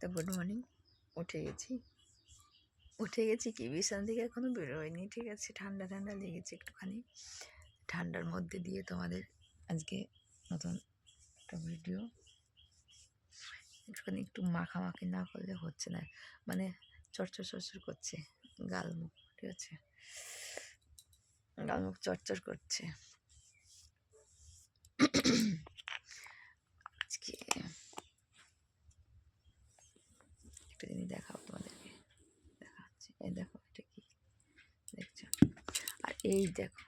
তো good morning. উঠে গেছি। উঠে গেছি কি? বিছানা থেকে এখনও বেরোয়নি, ঠিক আছে? ঠান্ডা ঠান্ডা লেগেছে একটুখানি। ঠান্ডার মধ্যে দিয়ে তোমাদের আজকে নতুন একটা ভিডিও একটুখানি একটু মাখামাখি না করলে হচ্ছে না। মানে চরচর চরচর করছে, গাল মুখ, ঠিক আছে? গাল মুখ চরচর করছে আজকে একটা জিনিস দেখাবো তোমাদেরকে। দেখাচ্ছি। এই দেখো, এটা কি? দেখছ? আর এই দেখো,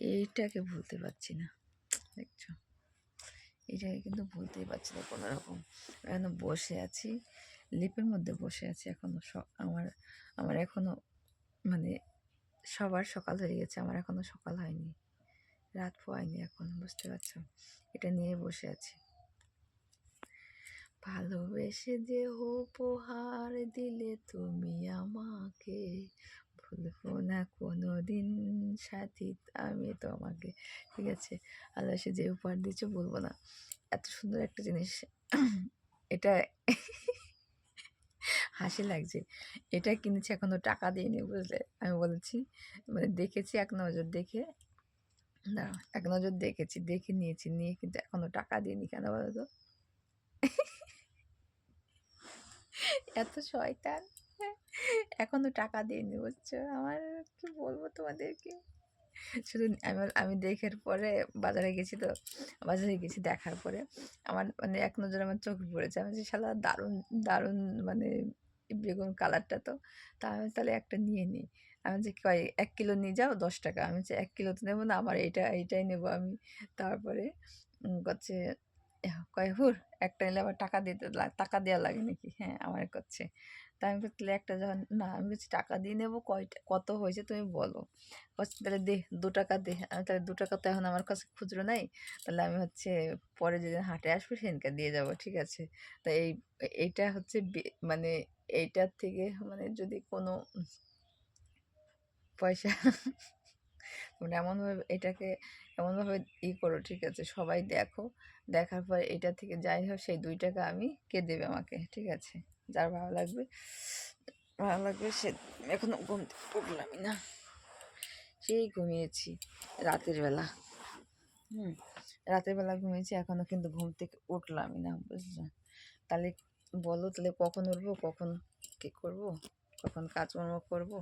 এইটাকে ভুলতে পারছি না। দেখছ? এটাকে কিন্তু ভুলতেই পারছি না কোনো রকম। এখন বসে আছি, লিপের মধ্যে বসে আছি এখনও। স- আমার আমার এখনও মানে সবার সকাল হয়ে গেছে, আমার এখনও সকাল হয়নি। রাত পোয়ায়নি এখন, বুঝতে পারছ? এটা নিয়ে বসে আছি। ভালোবেসে যে উপহার দিলে তুমি আমাকে ভুলবো না কোনো দিন সাথী, আমি তোমাকে, ঠিক আছে? ভালোবেসে যে উপহার দিচ্ছ বলব না। এত সুন্দর একটা জিনিস। এটা হাসি লাগছে। এটা কিনেছি এখনও, টাকা দিইনি বুঝলে? আমি বলেছি মানে দেখেছি এক নজর দেখে। না, এক নজর দেখেছি, দেখে নিয়েছি, নিয়ে কিন্তু এখনও টাকা দিইনি কেন বলো তো এত শয়তান। এখনও টাকা দিইনি বুঝছ? আমার কি বলব তোমাদেরকে? শুধু আমি আমি দেখার পরে বাজারে গেছি তো বাজারে গেছি দেখার পরে আমার মানে এক নজর আমার চোখে পড়েছে। আমি যে শালা দারুণ দারুণ মানে বেগুন কালারটা তো। তা আমি তাহলে একটা নিয়ে নিই আমি যে কয় এক কিলো নিয়ে যাও দশ টাকা। আমি যে এক কিলো তো নেব না আমার এইটা এইটাই নেব আমি। তারপরে এহ, কয়, হুর, একটা নিলে আবার টাকা দিতে টাকা দেওয়া লাগে নাকি? হ্যাঁ আমার করছে তা আমি তাহলে একটা যখন, না, আমি বলছি, টাকা দিয়ে নেব কয়টা কত হয়েছে তুমি বলো। বলছে, তাহলে দে, দু টাকা দে। আমি তাহলে দু টাকা তো এখন আমার কাছে খুচরো নাই। তাহলে আমি হচ্ছে পরে যেদিন হাটে আসব সেদিনকে দিয়ে যাব, ঠিক আছে? তা এই, এইটা হচ্ছে মানে এইটার থেকে মানে যদি কোনো পয়সা মানে এমনভাবে এটাকে এমনভাবে ই করো, ঠিক আছে? সবাই দেখো, দেখার পর এটা থেকে যাই হোক, সেই দুই টাকা আমি কে দেবে আমাকে, ঠিক আছে? যার ভালো লাগবে ভালো লাগবে সে, এখনও ঘুম উঠলামই না। সেই ঘুমিয়েছি রাতের বেলা। হুম, রাতের বেলা ঘুমিয়েছি, এখনও কিন্তু ঘুম থেকে উঠলামই না, বুঝলে? তাহলে বলো তাহলে কখন উঠবো, কখন কী করব? কখন কাজকর্ম করব?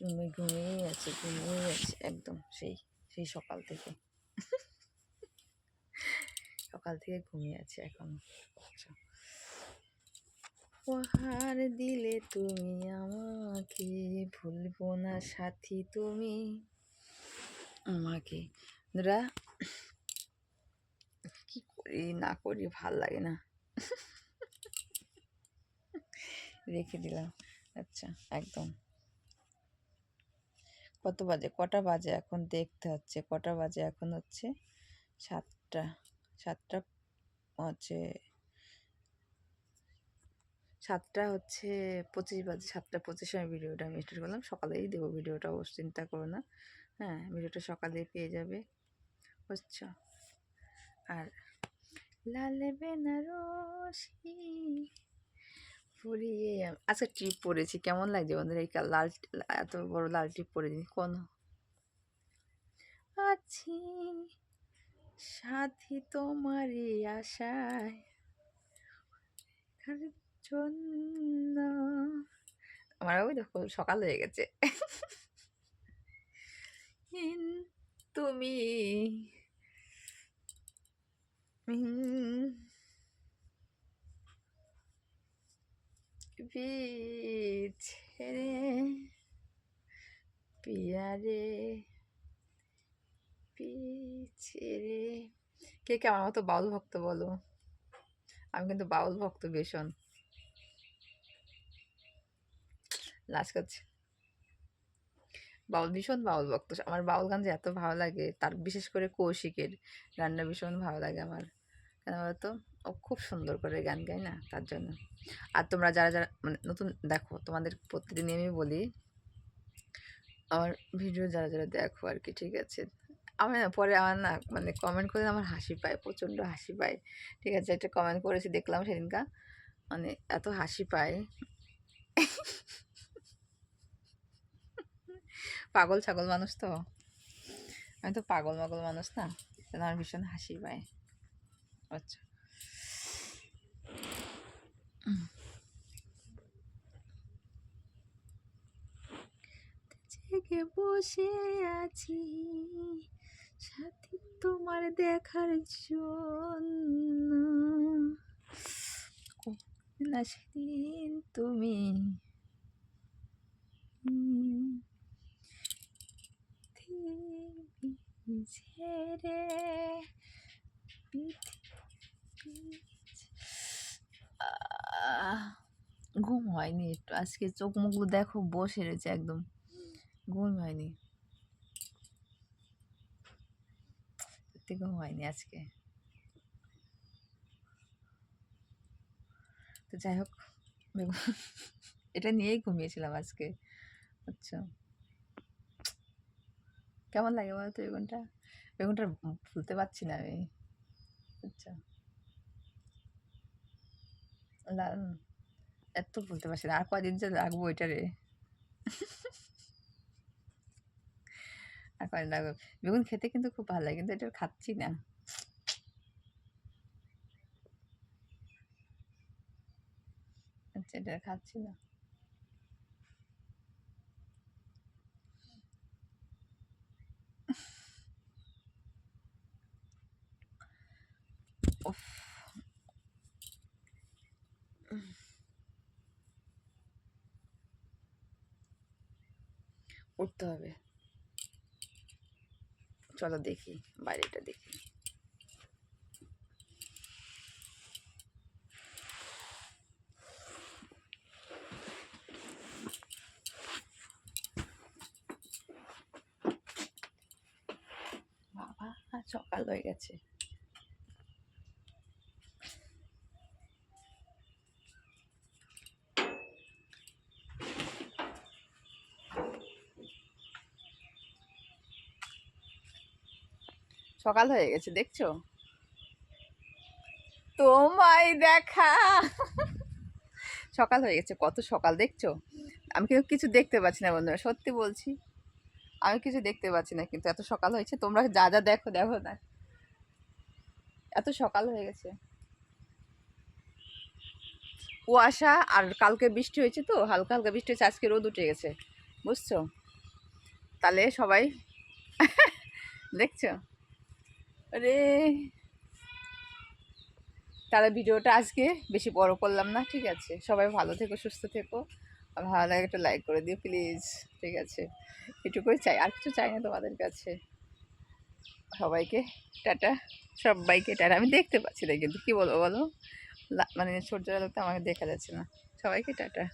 ঘুমিয়ে, ঘুমিয়েই আছে ঘুমিয়েই আছে। একদম সেই সেই সকাল থেকে। সকাল থেকে ঘুমিয়ে আছে এখন। উপহার দিলে তুমি আমাকে, ভুলবো না সাথী তুমি। আমাকে, বন্ধুরা, কি করি, না করি, ভালো লাগে না। রেখে দিলাম। আচ্ছা একদম। কত বাজে? কটা বাজে এখন? দেখতে হচ্ছে। কটা বাজে এখন হচ্ছে? সাতটা। সাতটা হচ্ছে সাতটা হচ্ছে পঁচিশ বাজে। সাতটা পঁচিশে আমি ভিডিওটা আমি স্টার্ট করলাম। সকালেই দেবো ভিডিওটা, অবশ্য চিন্তা করো না। হ্যাঁ ভিডিওটা সকালেই পেয়ে যাবে। বুঝছ? আর লাল বেনারসি পরিয়ে আজকে টিপ পরেছি কেমন লাগছে বন্ধুরা? এই লাল এত বড় লাল টিপ পরেছি কোন? আছি সাথী তোমারই আশায়। আমার ওই দেখো, সকাল হয়ে গেছে। তুমি পিছেরে পিয়ারে পিছেরে কে কে আমার মতো বাউল ভক্ত বলো? আমি কিন্তু বাউল ভক্ত ভীষণ। লাজ করছে বাউল, ভীষণ বাউল ভক্ত। আমার বাউল গান যে এত ভালো লাগে, তার বিশেষ করে কৌশিকের গানটা ভীষণ ভালো লাগে আমার। কেন বলতো? ও খুব সুন্দর করে গান গায় না? তার জন্য। আর তোমরা যারা যারা মানে নতুন, দেখো, তোমাদের প্রতিদিনই আমি বলি, আমার ভিডিও যারা যারা দেখো আর কি, ঠিক আছে? আমি পরে আমার না মানে কমেন্ট করে আমার হাসি পায়, প্রচণ্ড হাসি পায়। ঠিক আছে, একটা কমেন্ট করেছি, দেখলাম সেদিনকা মানে এত হাসি পায়। পাগল, ছাগল মানুষ তো। আমি তো পাগল, মাগল মানুষ না? আমার ভীষণ হাসি পায়। আচ্ছা। বসে আছি সাথী তোমার দেখার জন্য। সেদিন তুমি ছেড়ে ঘুম হয়নি একটু। আজকে চোখ মুখগুলো দেখো, বসে রয়েছে একদম। ঘুম হয়নি। সত্যি ঘুম হয়নি আজকে। তো যাই হোক এটা নিয়েই ঘুমিয়েছিলাম আজকে। আচ্ছা। কেমন লাগে বলো তো বেগুনটা? বেগুনটা ফুলতে পারছি না আমি। আচ্ছা। লাল। এত বলতে পারছি না। আর কদিন যে লাগবো এটারে আর কদিন লাগবে? বেগুন খেতে কিন্তু খুব ভালো লাগে, কিন্তু এটা খাচ্ছি না। আচ্ছা এটা খাচ্ছি না। উফ। উঠতে হবে। চলো দেখি বাইরেটা দেখি। বাবা সকাল হয়ে গেছে। সকাল হয়ে গেছে, দেখছ? তোমায় দেখা। সকাল হয়ে গেছে, কত সকাল, দেখছ? আমি কিন্তু কিছু দেখতে পাচ্ছি না বন্ধুরা, সত্যি বলছি। আমি কিছু দেখতে পাচ্ছি না কিন্তু, এত সকাল হয়েছে, তোমরা যা যা দেখো দেখো না। এত সকাল হয়ে গেছে। কুয়াশা আর কালকে বৃষ্টি হয়েছে তো, হালকা হালকা বৃষ্টি হয়েছে, আজকে রোদ উঠে গেছে, বুঝছ? তাহলে সবাই, দেখছ? আরে। তারা ভিডিওটা আজকে বেশি বড় করলাম না, ঠিক আছে? সবাই ভালো থেকো, সুস্থ থেকো। আর ভালো লাগে একটা লাইক করে দিও প্লিজ ঠিক আছে? এটুকুই চাই, আর কিছু চাই না তোমাদের কাছে। সবাইকে টাটা সবাইকে টাটা। আমি দেখতে পাচ্ছি না কিন্তু, কী বলব বলো? মানে সূর্যের আলোতে আমাকে দেখা যাচ্ছে না। সবাইকে টাটা।